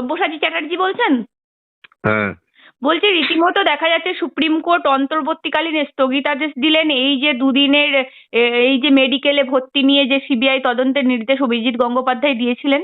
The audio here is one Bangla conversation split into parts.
সব্যসাচী চ্যাটার্জি বলছেন? হ্যাঁ। বলছি রীতিমতো দেখা যাচ্ছে সুপ্রিম কোর্ট অন্তর্বর্তীকালীন স্থগিতাদেশ দিলেন। এই যে দুদিনের এই যে মেডিকেলে ভর্তি নিয়ে যে সিবিআই তদন্তের নির্দেশ অভিজিৎ গঙ্গোপাধ্যায় দিয়েছিলেন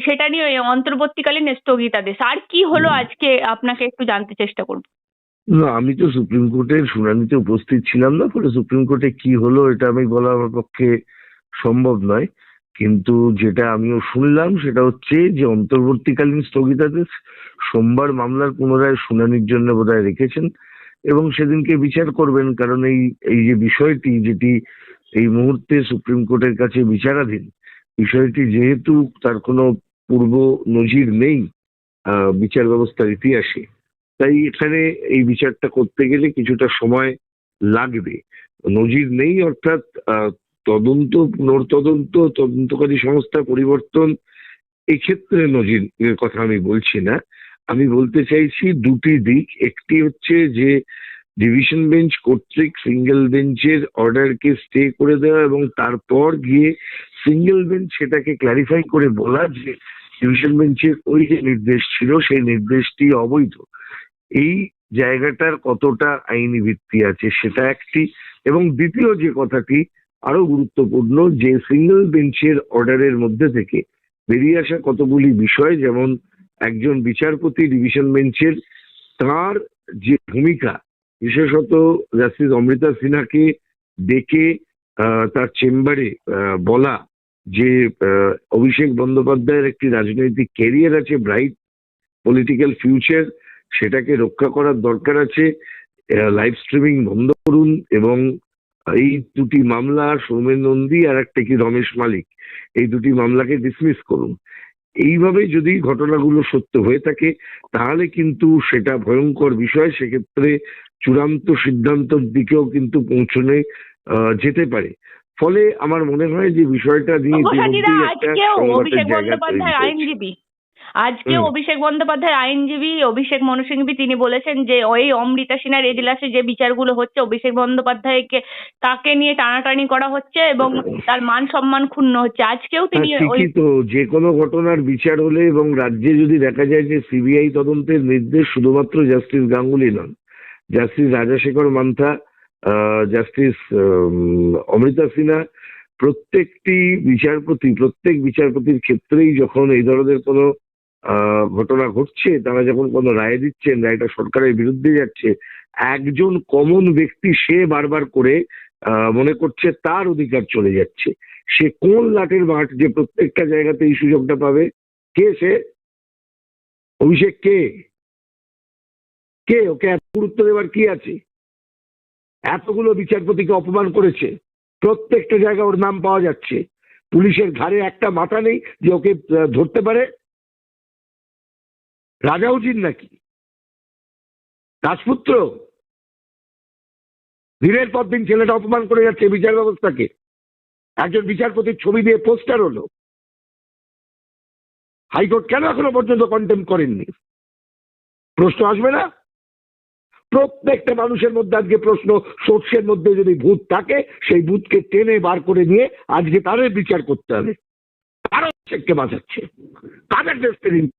সেটা নিয়ে অন্তর্বর্তীকালীন স্থগিতাদেশ। আর কি হলো আজকে? আপনাকে একটু জানতে চেষ্টা করব। না আমি তো সুপ্রিম কোর্টের শুনানিতে উপস্থিত ছিলাম না ফলে সুপ্রিম কোর্টে কি হলো এটা আমি বলা আমার পক্ষে সম্ভব নয়। কিন্তু যেটা আমিও শুনলাম সেটা হচ্ছে যে অন্তর্বর্তীকালীন স্থগিতাদেশ সোমবার মামলার পুনরায় শুনানির জন্য বোধহয় রেখেছেন এবং সেদিনকে বিচার করবেন, কারণ এই এই যে বিষয়টি যেটি এই মুহূর্তে সুপ্রিম কোর্টের কাছে বিচারাধীন, বিষয়টি যেহেতু তার কোনো পূর্ব নজির নেই বিচার ব্যবস্থার ইতিহাসে। তাই এখানে এই বিচারটা করতে গেলে কিছুটা সময় লাগবে। নজির নেই অর্থাৎ তদন্ত, পুনর্তদন্ত, তদন্তকারী সংস্থা পরিবর্তন, এক্ষেত্রে নজির কথা আমি বলছি না। আমি বলতে চাইছি দুটি দিক। একটি হচ্ছে যে ডিভিশন বেঞ্চ কর্তৃক সিঙ্গেল বেঞ্চের অর্ডারকে স্টে করে দেওয়া এবং তারপর গিয়ে সিঙ্গেল বেঞ্চ সেটাকে ক্ল্যারিফাই করে বলা যে ডিভিশন বেঞ্চের ওই যে নির্দেশ ছিল, সেই নির্দেশটি অবৈধ। এই জায়গাটার কতটা আইনি ভিত্তি আছে সেটা একটি। এবং দ্বিতীয় যে কথাটি আরও গুরুত্বপূর্ণ যে সিঙ্গেল বেঞ্চের অর্ডারের মধ্যে থেকে বেরিয়ে আসা কতগুলি বিষয়, যেমন একজন বিচারপতি ডিভিশন বেঞ্চের তার যে ভূমিকা, বিশেষত জাস্টিস অমৃতা সিনহাকে ডেকে তার চেম্বারে বলা যে অভিষেক বন্দ্যোপাধ্যায়ের একটি রাজনৈতিক ক্যারিয়ার আছে ব্রাইট পলিটিক্যাল ফিউচার সেটাকে রক্ষা করার দরকার আছে লাইভ স্ট্রিমিং বন্ধ করুন এবং এই দুটি মামলা সৌমেন নন্দী আর একটা কি রমেশ মালিক এই দুটি মামলাকে ডিসমিস করুন। এইভাবে যদি ঘটনাগুলো সত্য হয়ে থাকে তাহলে কিন্তু সেটা ভয়ঙ্কর বিষয়। সেক্ষেত্রে চূড়ান্ত সিদ্ধান্তের দিকেও কিন্তু পৌঁছনে আহ, যেতে পারে। ফলে আমার মনে হয় যে বিষয়টা নিয়ে আজকেও অভিষেক। আইনজীবী। আজকে অভিষেক বন্দ্যোপাধ্যায়ের আইনজীবী অভিষেক মনু সিংভি তিনি বলেছেন যে ওই অমৃতা সিনহার এজলাসে যে বিচারগুলো হচ্ছে অভিষেক বন্দ্যোপাধ্যায়কে তাকে নিয়ে টানাটানি করা হচ্ছে এবং তার মান সম্মান ক্ষুণ্ণ হচ্ছে। আজকেও তিনি হ্যাঁ, ওই তো। যে কোনো ঘটনার বিচার হলে এবং রাজ্যে যদি দেখা যায় যে সিবিআই তদন্তের নির্দেশ শুধুমাত্র জাস্টিস গাঙ্গুলি নন জাস্টিস রাজাশেখর মান্থা আহ, জাস্টিস অমৃতা সিনহা প্রত্যেকটি বিচারপতি প্রত্যেক বিচারপতির ক্ষেত্রেই যখন এই ধরনের কোনো ঘটনা ঘটছে, তারা যখন কোনো রায় দিচ্ছেন, রায়টা সরকারের বিরুদ্ধে যাচ্ছে, একজন কমন ব্যক্তি সে বারবার করে মনে করছে তার অধিকার চলে যাচ্ছে। সে কোন লাটের মাঠ যে প্রত্যেকটা জায়গাতে এই সুযোগটা পাবে? কে সে? অভিষেক কে? কে? ওকে এত গুরুত্ব দেওয়ার কি আছে? এতগুলো বিচারপতিকে অপমান করেছে। প্রত্যেকটা জায়গায় ওর নাম পাওয়া যাচ্ছে। পুলিশের ঘাড়ে একটা মাথা নেই যে ওকে ধরতে পারে। রাজা উচিত নাকি? রাজপুত্র? দিনের পর দিন ছেলেটা অপমান করে যাচ্ছে বিচার ব্যবস্থাকে। একজন বিচারপতির ছবি দিয়ে পোস্টার হলো। হাইকোর্ট কেন এখনও পর্যন্ত কন্টেম করেননি? প্রশ্ন আসবে না? প্রত্যেকটা মানুষের মধ্যে আজকে প্রশ্ন সোর্সের মধ্যে যদি ভূত থাকে, সেই ভূতকে টেনে বার করে নিয়ে আজকে তাদের বিচার করতে হবে। কারও শেখকে বাঁচাচ্ছে? তাদের ডেস্টিনি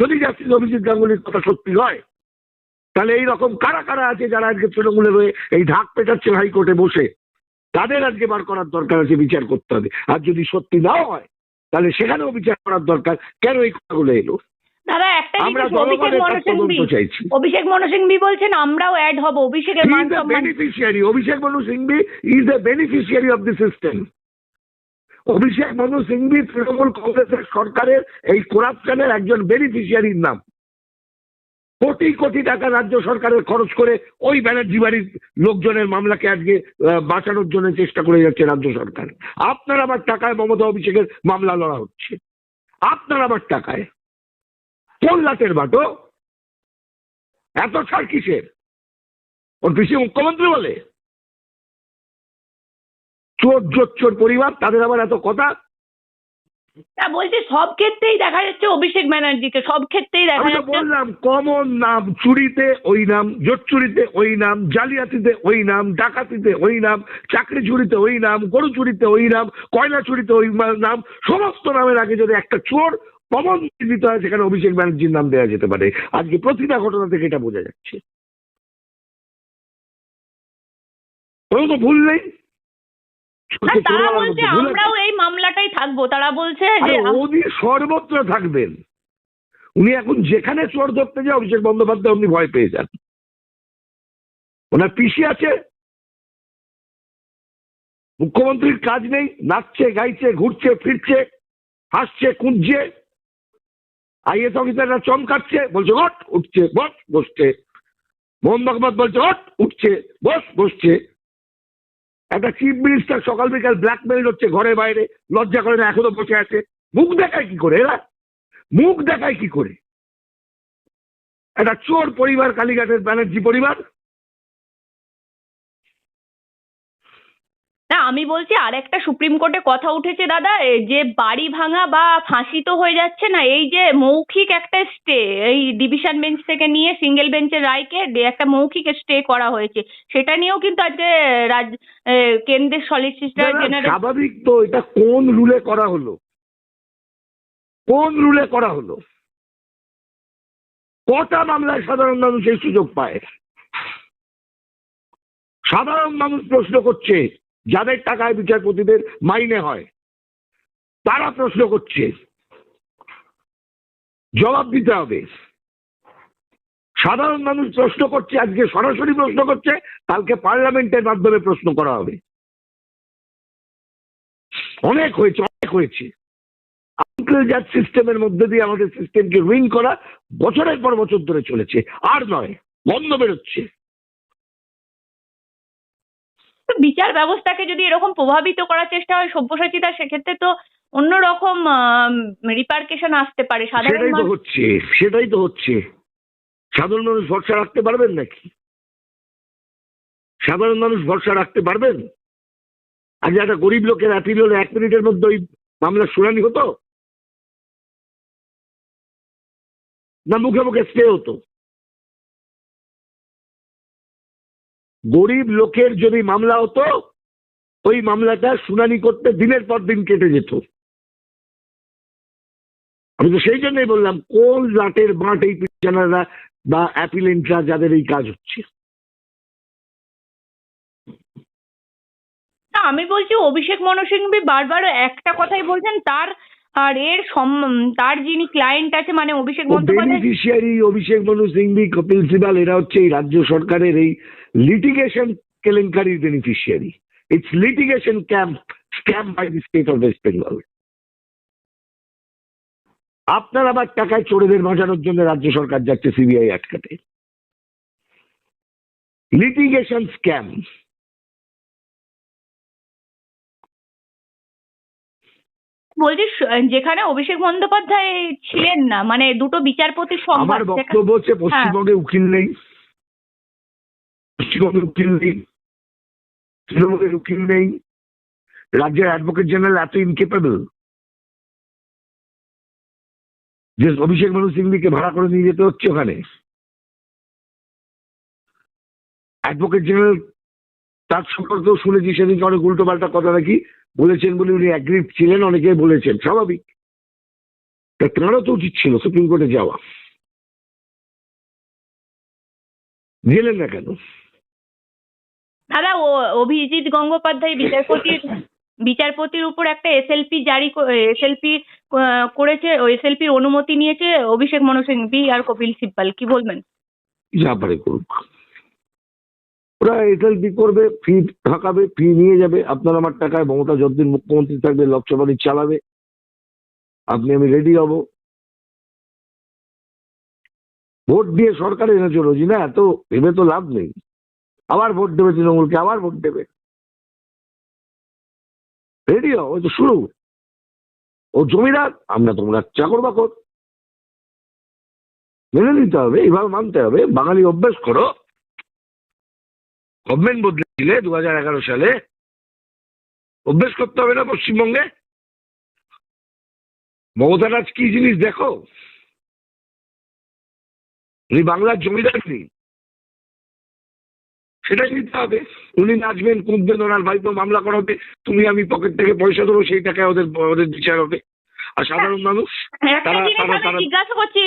যদি জাস্টিস অভিজিৎ গাঙ্গুলির কথা সত্যি হয় তাহলে এই রকম কারা কারা আছে যারা আজকে তৃণমূলে রয়ে এই ঢাক পেটাচ্ছে হাইকোর্টে বসে তাদের আজকে বার করার দরকার আছে বিচার করতে হবে। আর যদি সত্যি নাও হয় তাহলে সেখানেও বিচার করার দরকার। কেন এই কথাগুলো এলো? দাদা একটা আমরা মনু চাইছি। অভিষেক মনু সিংভি বলছেন আমরাও অ্যাড হব অভিষেকের মান সম্মান beneficiary Abhishek Manu is a beneficiary of the system Abhishek Manu Singhvi Trinamool কংগ্রেসের সরকারের এই করাপশনের একজন বেনিফিশিয়ারির নাম। কোটি কোটি টাকা রাজ্য সরকারের খরচ করে ওই ব্যানার্জি বাড়ির লোকজনের মামলাকে আজকে বাঁচানোর জন্য চেষ্টা করে যাচ্ছে রাজ্য সরকার। আপনার আবার টাকায় মমতা অভিষেকের মামলা লড়া হচ্ছে। আপনার আবার টাকায়। কোন লাটের বাটো? এত ছাড় কিসের? ওর পিসি মুখ্যমন্ত্রী বলে? চোর জোচ্চোর পরিবার তাদের আবার এত কথা? তা বলছি সব ক্ষেত্রেই দেখা যাচ্ছে অভিষেক ব্যানার্জিকে সব ক্ষেত্রেই দেখা যাচ্ছে। বললাম কমন নাম চুরিতে ওই নাম জোট চুরিতে ওই নাম জালিয়াতিতে ওই নাম ডাকাতিতে ওই নাম চাকরি চুরিতে ওই নাম গরু চুরিতে ওই নাম কয়লা চুরিতে ওই নাম সমস্ত নামের আগে যদি একটা চোর কমন দিতে হয় সেখানে অভিষেক ব্যানার্জির নাম দেওয়া যেতে পারে। আজকে প্রতিটা ঘটনা থেকে এটা বোঝা যাচ্ছে। কোনো তো ভুল নেই। না তারা বলছে। আমরাও এই মামলাটাই থাকব। তারা বলছে যে উনি সর্বত্র থাকবেন। উনি এখন যেখানে চোর ধরতে যায় অভিষেক বন্দ্যোপাধ্যায় উনি ভয় পেয়ে যান। ওনার পিসি আছে। মুখ্যমন্ত্রীর কাজ নেই নাচছে গাইছে ঘুরছে ফিরছে হাসছে কুঁদছে আইএস অফিসাররা চমকাচ্ছে বলছে হট উঠছে বস বসছে। মোহন ভগবত বলছে হট উঠছে বস বসছে। একটা চিফ মিনিস্টার সকাল বিকাল ব্ল্যাকমেল হচ্ছে ঘরে বাইরে, লজ্জা করে না, এখনও বসে আছে। মুখ দেখায় কি করে এরা? মুখ দেখায় কি করে? একটা চোর পরিবার, কালীঘাটের ব্যানার্জি পরিবার না আমি বলছি আর একটা সুপ্রিম কোর্টে কথা উঠেছে দাদা যে বাড়ি ভাঙা বা ফাঁসি তো হয়ে যাচ্ছে না এই যে মৌখিক একটা স্টে এই ডিভিশন বেঞ্চ থেকে নিয়ে সিঙ্গেল বেঞ্চের রায়কে একটা মৌখিক স্টে করা হয়েছে। সেটা নিয়েও কিন্তু আজকে রাজ কেন্দ্রের সলিসিটর জেনারেল স্বাভাবিক তো এটা কোন রুলে করা হলো? কোন রুলে করা হলো? কটা মামলায় সাধারণ মানুষ এই সুযোগ পায়? সাধারণ মানুষ প্রশ্ন করছে যাদের টাকায় বিচারপতিদের মাইনে হয়, তারা প্রশ্ন করছে, জবাব দিতে হবে। সাধারণ মানুষ প্রশ্ন করছে, আজকে সরাসরি প্রশ্ন করছে, কালকে পার্লামেন্টের মাধ্যমে প্রশ্ন করা হবে। অনেক হয়েছে অনেক হয়েছে। জাজ সিস্টেমের মধ্যে দিয়ে আমাদের সিস্টেমকে রুইন করা বছরের পর বছর ধরে চলেছে, আর নয়, বন্ধ বেরোচ্ছে। বিচার ব্যবস্থাকে যদি এরকম প্রভাবিত করার চেষ্টা হয় সব্যসাচী সব্যসাচিতা সেক্ষেত্রে তো অন্যরকম রিপার্কেশন আসতে পারে। সাধারণ সেটাই তো হচ্ছে সেটাই তো হচ্ছে। সাধারণ মানুষ ভরসা রাখতে পারবেন নাকি? সাধারণ মানুষ ভরসা রাখতে পারবেন? আজ একটা গরিব লোকের অ্যাপিল হলে এক মিনিটের মধ্যে ওই মামলার শুনানি হতো? না মুখে মুখে স্টে হতো। গরিব লোকের যদি মামলা হতো, ওই মামলাটা শুনানি করতে দিনের পর দিন কেটে যেত। আমি তো সেই জন্যই বললাম, কোন লাটের বাঁট এই পিটিশনাররা বা অ্যাপিলেন্টরা যাদের এই কাজ হচ্ছে? না, আমি বলছি অভিষেক মনু সিংভি বারবার একটা কথাই বলছেন, তার আর এর সম- তার যিনি ক্লায়েন্ট আছে মানে অভিষেক বন্দ্যোপাধ্যায় বেনিফিশিয়ারি অভিষেক মনু সিংভি কপিল সিবাল এরা হচ্ছে এই রাজ্য সরকারের এই লিটিগেশন কেলেঙ্কারির beneficiary it's litigation camp scam by the state of West Bengal আপনার আবার টাকায় চোরেদের বাঁচানোর জন্য রাজ্য সরকার যাচ্ছে সিবিআই আটকাতে। লিটিগেশন স্ক্যাম বলছি যেখানে অভিষেক বন্দ্যোপাধ্যায় ছিলেন না মানে দুটো বিচারপতির আমার বক্তব্য হচ্ছে পশ্চিমবঙ্গে উকিল নেই। পশ্চিমবঙ্গে উকিল নেই। তৃণমূলের উকিল নেই। রাজ্যের অ্যাডভোকেট জেনারেল এত ইনকেপেবল যে অভিষেক মনু সিংভিকে ভাড়া করে নিয়ে যেতে হচ্ছে ওখানে। অ্যাডভোকেট জেনারেল তার সম্পর্কেও শুনেছি সেদিনকে অনেক উল্টো পাল্টা কথা নাকি। বলেছেন বলে উনি অ্যাগ্রিভ ছিলেন অনেকেই বলেছেন স্বাভাবিক। তা তাঁরও তো উচিত ছিল সুপ্রিম কোর্টে যাওয়া। গেলেন না কেন? দাদা ও অভিজিৎ গঙ্গোপাধ্যায় বিচারপতির বিচারপতির উপর একটা এসএলপি জারি এসএলপি করেছে এসএলপির অনুমতি নিয়েছে অভিষেক মনু সিংভি আর কপিল সিব্বাল। কি বলবেন? যা পারে করুক। ওরা এসএলপি করবে? ফি ঢাকাবে ফি নিয়ে যাবে। আপনার আমার টাকায় মমতা যতদিন মুখ্যমন্ত্রী থাকবে লোকসভানি চালাবে। আপনি, আমি রেডি হব। ভোট দিয়ে সরকার এনেছে রোজি। না, এত ভেবে তো লাভ নেই। আবার ভোট দেবে তৃণমূলকে, আবার ভোট দেবে। রেডি হও, ওই তো শুরু। ও জমিদার, আমরা তোমরা চাকর বাকর মেনে নিতে হবে, এইভাবে মানতে হবে। বাঙালি অভ্যেস করো। গভর্নমেন্ট বদলেছিলে দু হাজার এগারো সালে অভ্যেস করতে হবে না পশ্চিমবঙ্গে? মমতা রাজ কি জিনিস দেখো? উনি বাংলার জমিদার নেই সেটাই নিতে হবে। উনি নাচবেন, কুঁদবেন, ওনার ভাইপো মামলা করা হবে। তুমি আমি পকেট থেকে পয়সা দেবো, সেই টাকায় ওদের ওদের বিচার হবে। আর সাধারণ মানুষ তারা- তারা- তারা- জিজ্ঞাসা করছি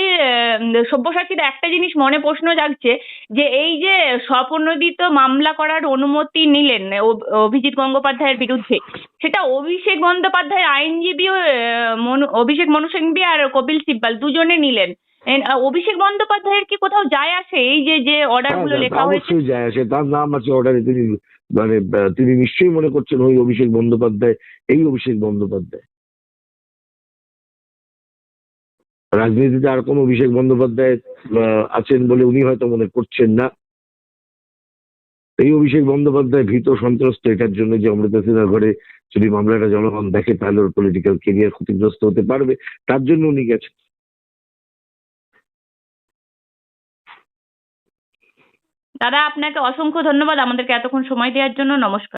সব্যসাচীর একটা জিনিস মনে প্রশ্ন জাগছে যে এই যে স্বপ্রণোদিত মামলা করার অনুমতি নিলেন অভিজিৎ গঙ্গোপাধ্যায়ের বিরুদ্ধে সেটা অভিষেক বন্দ্যোপাধ্যায়ের আইনজীবী অভিষেক মনু সিংভি আর কপিল সিব্বাল দুজনে নিলেন। অভিষেক বন্দ্যোপাধ্যায়ের কি কোথাও যায় আসে? এই যে যে অর্ডারগুলো হ্যাঁ, লেখা হয়েছে? অবশ্যই যায় আসে। তার নাম আছে অর্ডারে তিনি মানে তিনি নিশ্চয়ই মনে করছেন ওই অভিষেক বন্দ্যোপাধ্যায় এই অভিষেক বন্দ্যোপাধ্যায়। রাজনীতিতে আর কোন অভিষেক বন্দ্যোপাধ্যায় আছেন বলে উনি হয়তো মনে করছেন না। এই অভিষেক বন্দ্যোপাধ্যায় ভীত সন্ত্রস্ত, এটার জন্য যে অমৃতা সিনহার ঘরে যদি মামলাটা জনগণ দেখে, তাহলে ওর পলিটিক্যাল কেরিয়ার ক্ষতিগ্রস্ত হতে পারবে। তার জন্য উনি গেছেন। দাদা, আপনাকে অসংখ্য ধন্যবাদ আমাদেরকে এতক্ষণ সময় দেওয়ার জন্য। নমস্কার।